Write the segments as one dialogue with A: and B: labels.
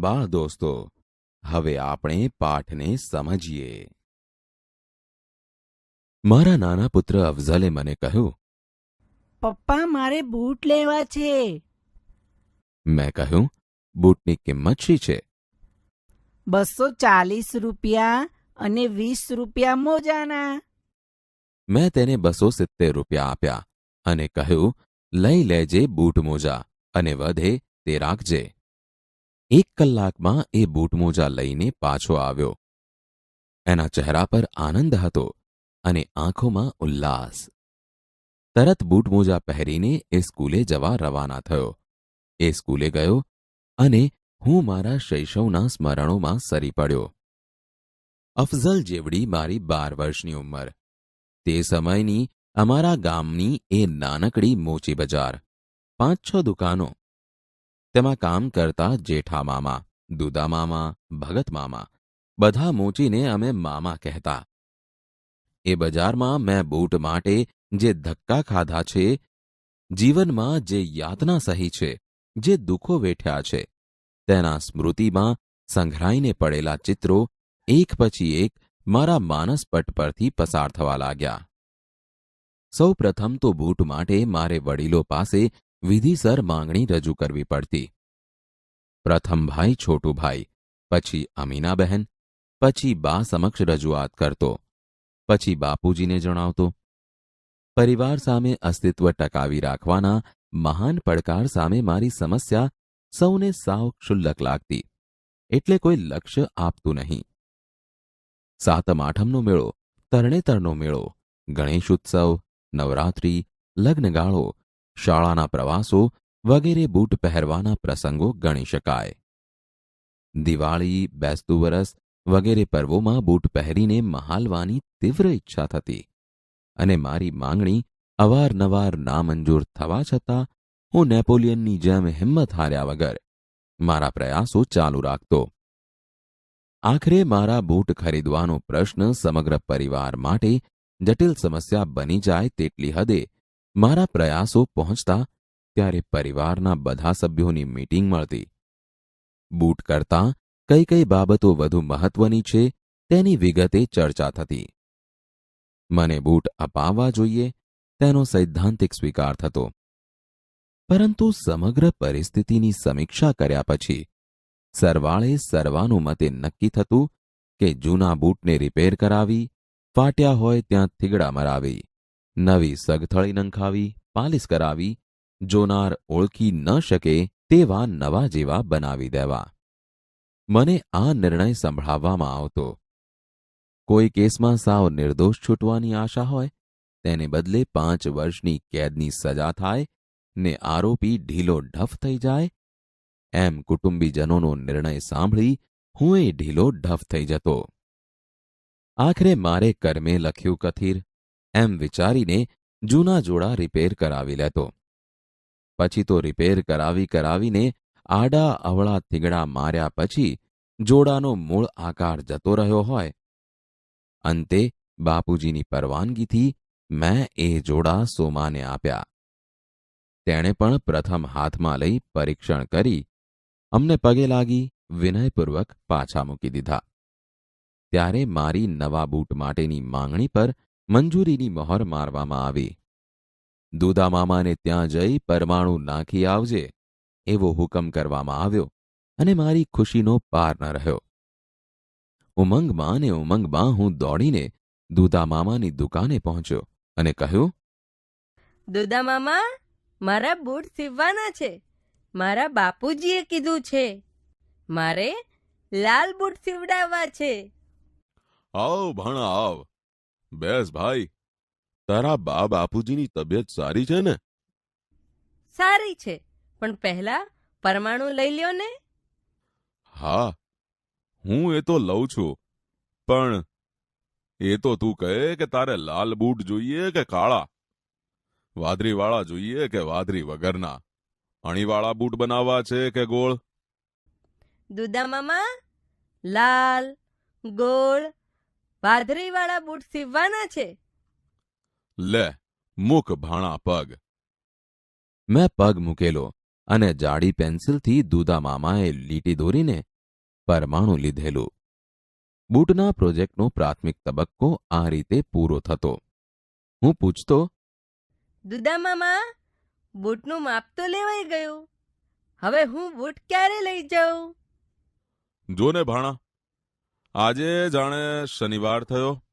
A: બાળ દોસ્તો હવે આપણે પાઠને સમજીએ. મારા નાના પુત્ર અફઝલે મને કહ્યું
B: પપ્પા મારે બૂટ લેવા છે.
A: મેં કહ્યું બૂટની કિંમત શી છે?
B: બસો ચાલીસ રૂપિયા અને વીસ રૂપિયા મોજાના.
A: મેં તેને બસો સિત્તેર રૂપિયા આપ્યા અને કહ્યું લઈ લેજે બૂટ મોજા અને વધે તે રાખજે. એક કલાકમાં એ બૂટ મોજા લઈને પાછો આવ્યો. એના ચહેરા પર આનંદ હતો અને આંખોમાં ઉલ્લાસ. તરત બૂટ મોજા પહેરીને એ સ્કૂલે જવા રવાના થયો. એ સ્કૂલે ગયો અને હું મારા શૈશવના સ્મરણોમાં સરી પડ્યો. અફઝલ જેવડી મારી બાર વર્ષની ઉંમર. તે સમયની અમારા ગામની એ નાનકડી મોચી બજાર. પાંચ છ દુકાનો. તેમાં કામ કરતા જેઠા મામા, દુદા મામા, ભગત મામા, બધા મોચીને અમે મામા કહેતા. એ બજારમાં મેં બૂટ માટે જે ધક્કા ખાધા છે, જીવનમાં જે યાતના સહી છે, જે દુઃખો વેઠ્યા છે, તેના સ્મૃતિમાં સંઘરાઈને પડેલા ચિત્રો એક પછી એક મારા માનસપટ પરથી પસાર થવા લાગ્યા. સૌ પ્રથમ તો બૂટ માટે મારે વડીલો પાસે વિધિસર માંગણી રજૂ કરવી પડતી. પ્રથમ ભાઈ છોટુભાઈ પછી અમીનાબહેન, પછી બા સમક્ષ રજૂઆત કરતો, પછી બાપુજીને જણાવતો. પરિવાર સામે અસ્તિત્વ ટકાવી રાખવાના મહાન પડકાર સામે મારી સમસ્યા સૌને સાવ ક્ષુલ્લક લાગતી, એટલે કોઈ લક્ષ્ય આપતું નહીં. સાતમ આઠમનો મેળો, તરણેતરનો મેળો ગણેશ ઉત્સવ નવરાત્રી, લગ્નગાળો શાળાના પ્રવાસો વગેરે બૂટ પહેરવાના પ્રસંગો ગણી શકાય. દિવાળી, બેસતું વરસ વગેરે પર્વોમાં બૂટ પહેરીને મહાલવાની તીવ્ર ઈચ્છા થતી અને મારી માંગણી અવારનવાર નામંજૂર થવા છતાં હું નેપોલિયનની જેમ હિંમત હાર્યા વગર મારા પ્રયાસો ચાલુ રાખતો. આખરે મારા બૂટ ખરીદવાનો પ્રશ્ન સમગ્ર પરિવાર માટે જટિલ સમસ્યા બની જાય તેટલી હદે મારા પ્રયાસો પહોંચતા ત્યારે પરિવારના બધા સભ્યોની મીટિંગ મળતી. બૂટ કરતાં કઈ કઈ બાબતો વધુ મહત્વની છે તેની વિગતે ચર્ચા થતી. મને બૂટ અપાવવા જોઈએ તેનો સૈદ્ધાંતિક સ્વીકાર થતો. પરંતુ સમગ્ર પરિસ્થિતિની સમીક્ષા કર્યા પછી સરવાળે સર્વાનુમતે નક્કી થતું કે જૂના બૂટને રિપેર કરાવી, ફાટ્યા હોય ત્યાં થીગડા મરાવી. નવી સગથળી નંખાવી, પાલિશ કરાવી, જોનાર ઓળખી ન શકે તેવા નવા જેવા બનાવી દેવા. મને આ નિર્ણય સંભળાવવામાં આવતો. કોઈ કેસમાં સાવ નિર્દોષ છૂટવાની આશા હોય, તેને બદલે પાંચ વર્ષની કેદની સજા થાય, ને આરોપી ઢીલો ઢફ થઈ જાય, એમ કુટુંબીજનોનો નિર્ણય સાંભળી હું એ ઢીલો ઢફ થઈ જતો. આખરે મારે કર્મે લખ્યું કથિર એમ વિચારીને જૂના જોડા રિપેર કરાવી લેતો. પછી તો રિપેર કરાવી કરાવીને આડા અવળા થીગડા માર્યા પછી જોડાનો મૂળ આકાર જતો રહ્યો હોય. અંતે બાપુજીની પરવાનગીથી મેં એ જોડા સોમાને આપ્યા. તેણે પણ પ્રથમ હાથમાં લઈ પરીક્ષણ કરી, અમને પગે લાગી વિનયપૂર્વક પાછા મૂકી દીધા. ત્યારે મારી નવા બૂટ માટેની માંગણી પર મંજૂરીની મહોર મારવામાં આવી. દુદા મામાને ત્યાં જઈ પરમાણુ નાખી આવજે એવો હુકમ કરવામાં આવ્યો અને મારી ખુશીનો પાર ન રહ્યો. ઉમંગમાં ને ઉમંગમાં હું દોડીને દુદા મામાની દુકાને પહોંચ્યો અને કહ્યું
C: દુદા મામા મારા બૂટ સીવવાના છે. મારા બાપુજીએ કીધું છે. મારે લાલ બૂટ સીવડાવવા છે.
D: આવ ભણા આવ. બેસ ભાઈ. તારા બા બાપુજીની તબિયત સારી છે ને?
C: સારી છે પણ પહેલા પરમાણુ લઈ લ્યો ને.
D: હા હું એ તો લઉં છું પણ એ તો તું કહે કે તારે લાલ બૂટ જોઈએ કે કાળા? વાદળીવાળા જોઈએ કે વાદરી વગરના? અણીવાળા બૂટ બનાવવા છે કે ગોળ?
C: દુદા મામા લાલ ગોળ વાદળીવાળા બૂટ સીવવાના છે?
D: લે મુખ ભાણા પગ.
A: મેં પગ મૂકેલો અને જાડી પેન્સિલથી દૂધા મામાએ લીટી દોરીને પરમાણુ લીધેલું. બૂટના પ્રોજેક્ટનો પ્રાથમિક તબક્કો આ રીતે પૂરો થતો. હું પૂછતો
C: દુદા મામા બૂટનું માપ તો લેવાઈ ગયું. હવે હું બૂટ ક્યારે લઈ જાઉં?
D: જોને ભાણા આજે જાણે શનિવાર થયો.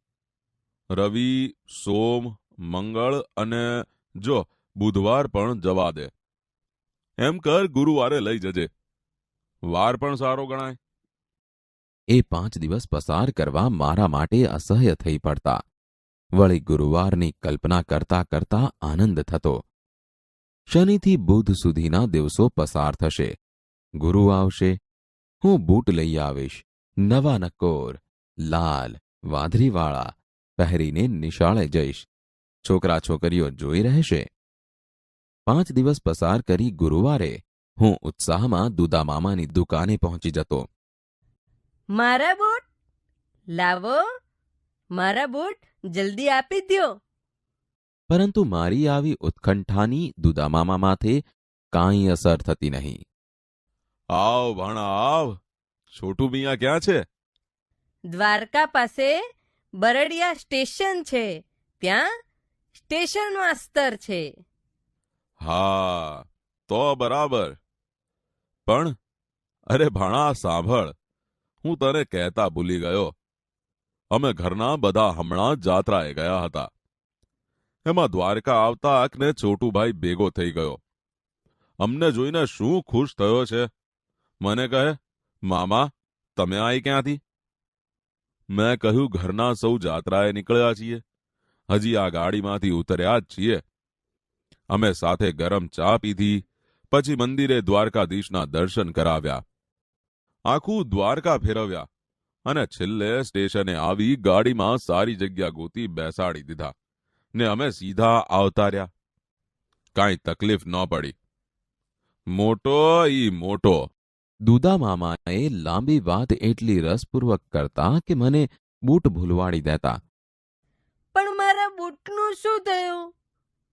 D: રવિ, સોમ, મંગળ અને જો બુધવાર પણ જવા દે. એમ કર ગુરુવારે લઈ જજે. વાર પણ સારો ગણાય.
A: એ પાંચ દિવસ પસાર કરવા મારા માટે અસહ્ય થઈ પડતા. વળી ગુરુવારની કલ્પના કરતા કરતા આનંદ થતો. શનિથી બુધ સુધીના દિવસો પસાર થશે. ગુરુ આવશે. હું બૂટ લઈ આવીશ. નવા નકોર લાલ વાંધરીવાળા પહેરીને નિશાળે જઈશ. છોકરા છોકરીઓ જોઈ રહેશે. પાંચ દિવસ પસાર કરી ગુરુવારે હું ઉત્સાહમાં દુદા મામાની દુકાને પહોંચી જતો.
C: મારા બૂટ? લાવો. મારા બૂટ જલ્દી આપી દ્યો.
A: પરંતુ મારી આવી ઉત્કંઠાની દુદામામા માથે કાંઈ અસર થતી નહીં.
D: આવ ભાણા આવ. છોટું મિયા ક્યાં છે?
C: દ્વારકા પાસે બરડિયા સ્ટેશન છે. ત્યાં સ્ટેશન માસ્તર છે.
D: હા તો બરાબર. પણ અરે ભાણા સાંભળ. હું તને કહેતા ભૂલી ગયો. અમે ઘરના બધા હમણાં જાત્રાએ ગયા હતા. એમાં દ્વારકા આવતા આંખને છોટુભાઈ ભેગો થઈ ગયો. અમને જોઈને શું ખુશ થયો છે? મને કહે મામા, તમે આય ક્યાંથી? મેં કહ્યું ઘરના સૌ જાત્રાએ નીકળ્યા છીએ. હજી આ ગાડીમાંથી ઉતર્યા જ છીએ. અમે સાથે ગરમ ચા પીધી, પછી મંદિરે દ્વારકાધીશના દર્શન કરાવ્યા. આખું દ્વારકા ફેરવ્યા અને છેલ્લે સ્ટેશને આવી ગાડીમાં સારી જગ્યા ગોતી બેસાડી દીધા ને અમે સીધા આવતા રહ્યા કાંઈ તકલીફ ન પડી. મોટો ઈ મોટો.
A: દુદા મામાએ લાંબી વાત એટલી રસપૂર્વક કરતા કે મને બૂટ ભૂલવાડી દેતા.
C: પણ મારા બૂટનું શું થયું?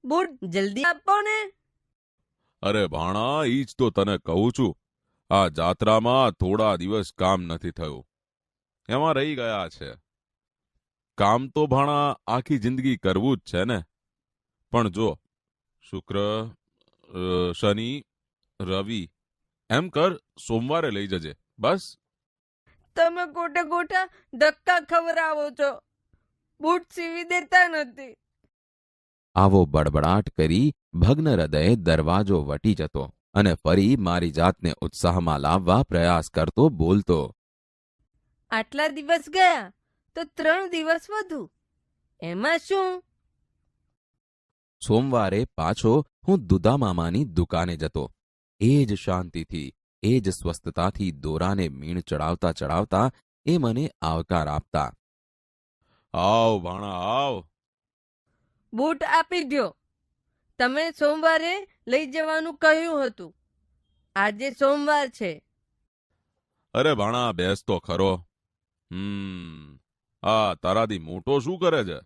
C: બૂટ જલ્દી આપો ને.
D: અરે ભાણા ઈ જ તો તને કહું છું. આ જાત્રામાં થોડા દિવસ કામ નથી થયું. એમાં રહી ગયા છે. કામ તો ભાણા આખી જિંદગી કરવું જ છે ને. પણ જો શુક્ર શનિ રવિ એમ કર સોમવારે લઈ જજે. બસ.
C: તમે ગોટા ગોટા ધક્કા ખવરાવો છો. બૂટ સીવી દેતા નથી.
A: આવો બડબડાટ કરી ભગ્ન હૃદયે દરવાજો વટી જતો અને ફરી મારી જાતને ઉત્સાહમાં લાવવા પ્રયાસ કરતો બોલતો.
C: આટલા દિવસ ગયા તો ત્રણ દિવસ વધુ. એમાં શું?
A: સોમવારે પાછો હું દુદા મામાની દુકાને જતો. એ જ શાંતિથી એ જ સ્વસ્થતાથી દોરાને મીણ ચડાવતા ચડાવતા એ મને આવકાર આપતા.
D: આવ ભાણા આવ.
C: બૂટ આપી દો તમે સોમવારે લઈ જવાનું કહ્યું હતું. આજે સોમવાર છે.
D: અરે ભાણા બેસ તો ખરો. હમ આ તારાથી મોટો શું કરે છે?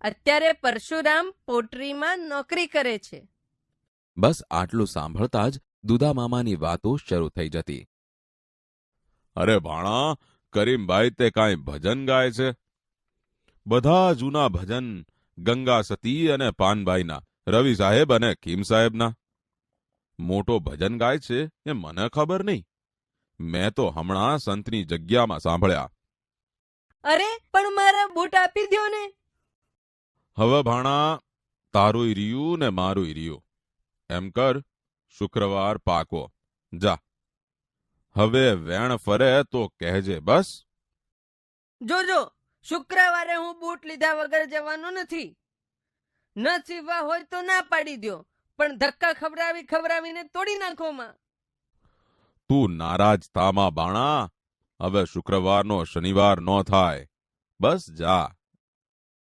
C: અત્યારે પરશુરામ પોટરીમાં નોકરી કરે છે.
A: બસ આટલું સાંભળતા જ દુદા મામાની વાતો શરૂ થઈ જતી.
D: અરે ભાણા કરીમભાઈ તે કાંઈ ભજન ગાય છે? બધા જૂના ભજન ગંગા સતી અને પાનભાઈના રવિ સાહેબ અને કીમ સાહેબના. મોટો ભજન ગાય છે એ મને ખબર નહીં. મેં તો હમણાં સંતની જગ્યામાં સાંભળ્યા.
C: અરે પણ મારા બૂટ આપી દો ને.
D: હવે ભાણા તારું રહ્યું ને મારું રહ્યું. એમ કર. શુક્રવાર પાકો. જા. હવે વેણ ફરે તો કહેજે બસ.
C: જોજો શુક્રવારે હું બૂટ લીધા વગર જવાનું નથી. ન સીવવા હોય તો ના પાડી દ્યો પણ ધક્કા ખવડાવી ખવડાવીને તોડી નાખો માં.
D: તું નારાજ થામાં બાણા. હવે શુક્રવારનો શનિવાર ન થાય. બસ જા.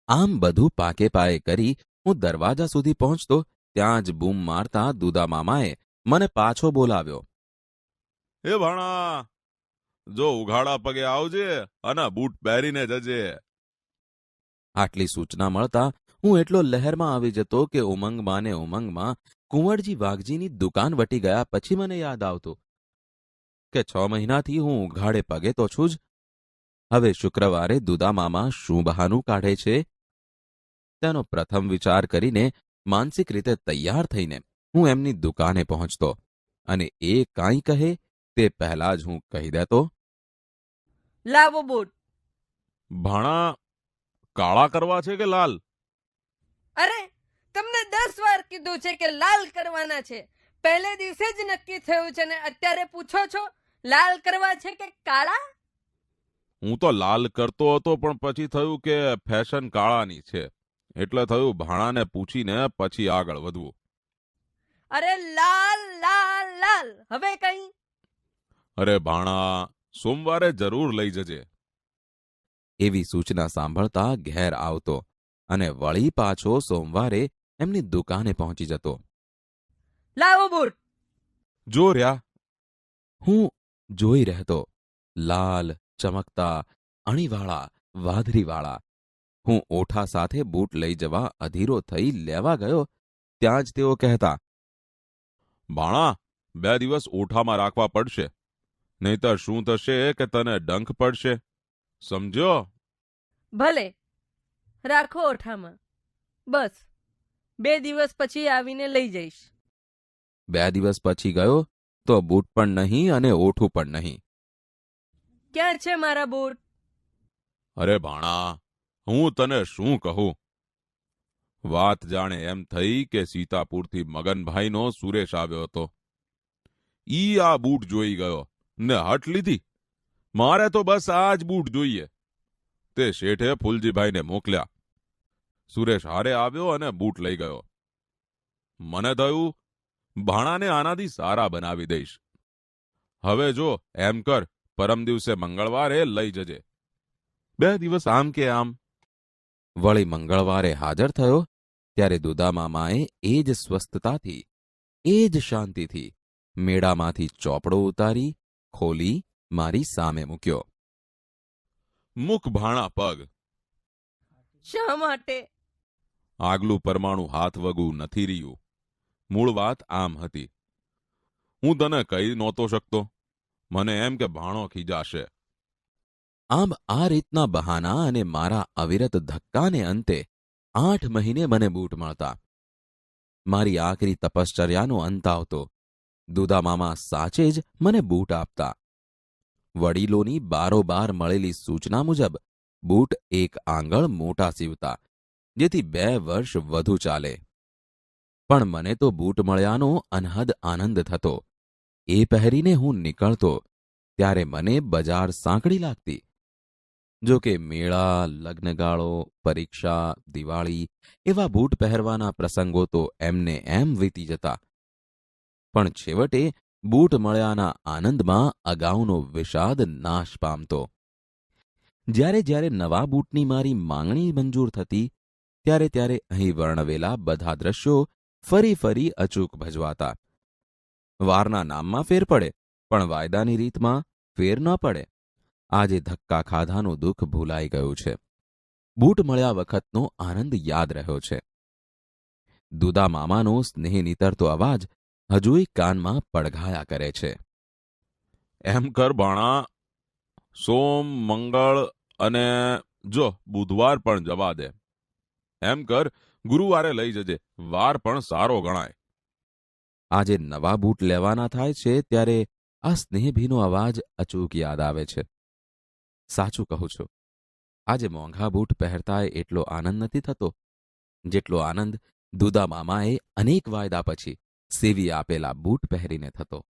A: આમ બધું પાકે પાયે કરી હું દરવાજા સુધી પહોંચતો ત્યાં જ બૂમ મારતા દુદા મામાએ મને પાછો બોલાવ્યો.
D: એ ભાણા જો ઉઘાડા પગે આવજે અને બૂટ પહેરીને જજે.
A: આટલી સૂચના મળતા હું એટલો લહેરમાં આવી જતો કે ઉમંગમાં ને ઉમંગમાં કુંવરજી વાઘજીની દુકાન વટી ગયા પછી મને યાદ આવતું કે છ મહિનાથી હું ઉઘાડે પગે તો છું જ. હવે શુક્રવારે દુદામામા શું બહાનું કાઢે છે? તેનો પ્રથમ વિચાર કરીને માનસિક રીતે તૈયાર થઈને હું એમની દુકાને પહોંચતો અને એ કાંઈ કહે તે પહેલા જ હું કહી દેતો
C: લાવો બૂટ.
D: ભાણા કાળા કરવા છે કે લાલ?
C: અરે તમને દસ વાર કીધું છે કે લાલ કરવાના છે. પહેલે દિવસે જ નક્કી થયું છે ને અત્યારે પૂછો છો લાલ કરવા છે કે કાળા?
D: હું તો લાલ કરતો હતો પણ પછી થયું કે ફેશન કાળાની છે. એટલે થયું ભાણાને પૂછીને પછી આગળ વધવું.
C: અરે લાલ લાલ લાલ હવે કઈ?
D: અરે ભાણા સોમવારે જરૂર લઈ જજે.
A: એવી સૂચના સાંભળતા ઘેર આવતો અને વળી પાછો સોમવારે એમની દુકાને પહોંચી જતો.
C: લાવો બૂટ.
D: જો રહ્યા.
A: હું જોઈ રહેતો. લાલ ચમકતા અણીવાળા વાદરીવાળા હું ઓઠા સાથે બૂટ લઈ જવા અધીરો થઈ લેવા ગયો ત્યાં જ તેઓ કહેતા
D: ભાણા બે દિવસ ઓઠામાં રાખવા પડશે. નહીતર શું થશે કે તને ડંખ પડશે? સમજ્યો?
C: ભલે રાખો ઓઠામાં. બસ બે દિવસ પછી આવીને લઈ જઈશ.
A: બે દિવસ પછી ગયો તો બૂટ પણ નહીં અને ઓઠું પણ નહીં.
C: ક્યાં છે મારા બૂટ?
D: અરે ભાણા હું તને શું કહું? વાત જાણે એમ થઈ કે સીતાપુરથી મગનભાઈનો સુરેશ આવ્યો હતો. ઈ આ બૂટ જોઈ ગયો. ને હટ લીધી. મારે તો બસ આ જ બૂટ જોઈએ. તે શેઠે ફૂલજીભાઈને મોકલ્યા. સુરેશ હારે આવ્યો અને બૂટ લઈ ગયો. મને થયું, ભાણાને આનાથી સારા બનાવી દઈશ. હવે જો એમ કર, પરમ દિવસે મંગળવારે લઈ જજે. બે દિવસ આમ કે આમ.
A: વળી મંગળવારે હાજર થયો ત્યારે દુદામામાએ એ જ સ્વસ્થતાથી એ જ શાંતિથી મેળામાંથી ચોપડો ઉતારી ખોલી મારી સામે મૂક્યો.
D: મુખ ભાણા પગ.
C: શા માટે?
D: આગલું પરમાણુ હાથ વગું નથી રહ્યું. મૂળ વાત આમ હતી. હું તને કહી નહોતો શકતો. મને એમ કે ભાણો ખીજાશે.
A: આમ આ રીતના બહાના અને મારા અવિરત ધક્કાને અંતે આઠ મહિને મને બૂટ મળતા. મારી આખરી તપશ્ચર્યાનો અંત આવતો. દુદામામા સાચે જ મને બૂટ આપતા. વડીલોની બારોબાર મળેલી સૂચના મુજબ બૂટ એક આંગળ મોટા સીવતા, જેથી બે વર્ષ વધુ ચાલે. પણ મને તો બૂટ મળ્યાનો અનહદ આનંદ થતો. એ પહેરીને હું નીકળતો, ત્યારે મને બજાર સાંકડી લાગતી. જો કે મેળા, લગ્નગાળો, પરીક્ષા, દિવાળી એવા બૂટ પહેરવાના પ્રસંગો તો એમને એમ વીતી જતા. પણ છેવટે બૂટ મળ્યાના આનંદમાં અગાઉનો વિષાદ નાશ પામતો. જ્યારે જ્યારે નવા બૂટની મારી માંગણી મંજૂર થતી, ત્યારે ત્યારે અહીં વર્ણવેલા બધા દ્રશ્યો ફરી ફરી અચૂક ભજવાતા. વારના નામમાં ફેર પડે, પણ વાયદાની રીતમાં ફેર ન પડે. આજે ધક્કા ખાધાનું દુઃખ ભૂલાઈ ગયું છે. બૂટ મળ્યા વખતનો આનંદ યાદ રહ્યો છે. દુદા મામાનો સ્નેહ નીતરતો અવાજ હજુય કાનમાં પડઘાયા કરે છે.
D: એમ કર ભાણા સોમ મંગળ અને જો બુધવાર પણ જવા દે. એમ કર ગુરુવારે લઈ જજે વાર પણ સારો ગણાય.
A: આજે નવા બૂટ લેવાના થાય છે ત્યારે આ સ્નેહભીનો અવાજ અચૂક યાદ આવે છે. સાચું કહું છું. આજે મોંઘા બૂટ પહેરતાય એટલો આનંદ નથી થતો. જેટલો આનંદ દુદા મામાએ અનેક વાયદા પછી સેવી આપેલા બૂટ પહેરીને થતો.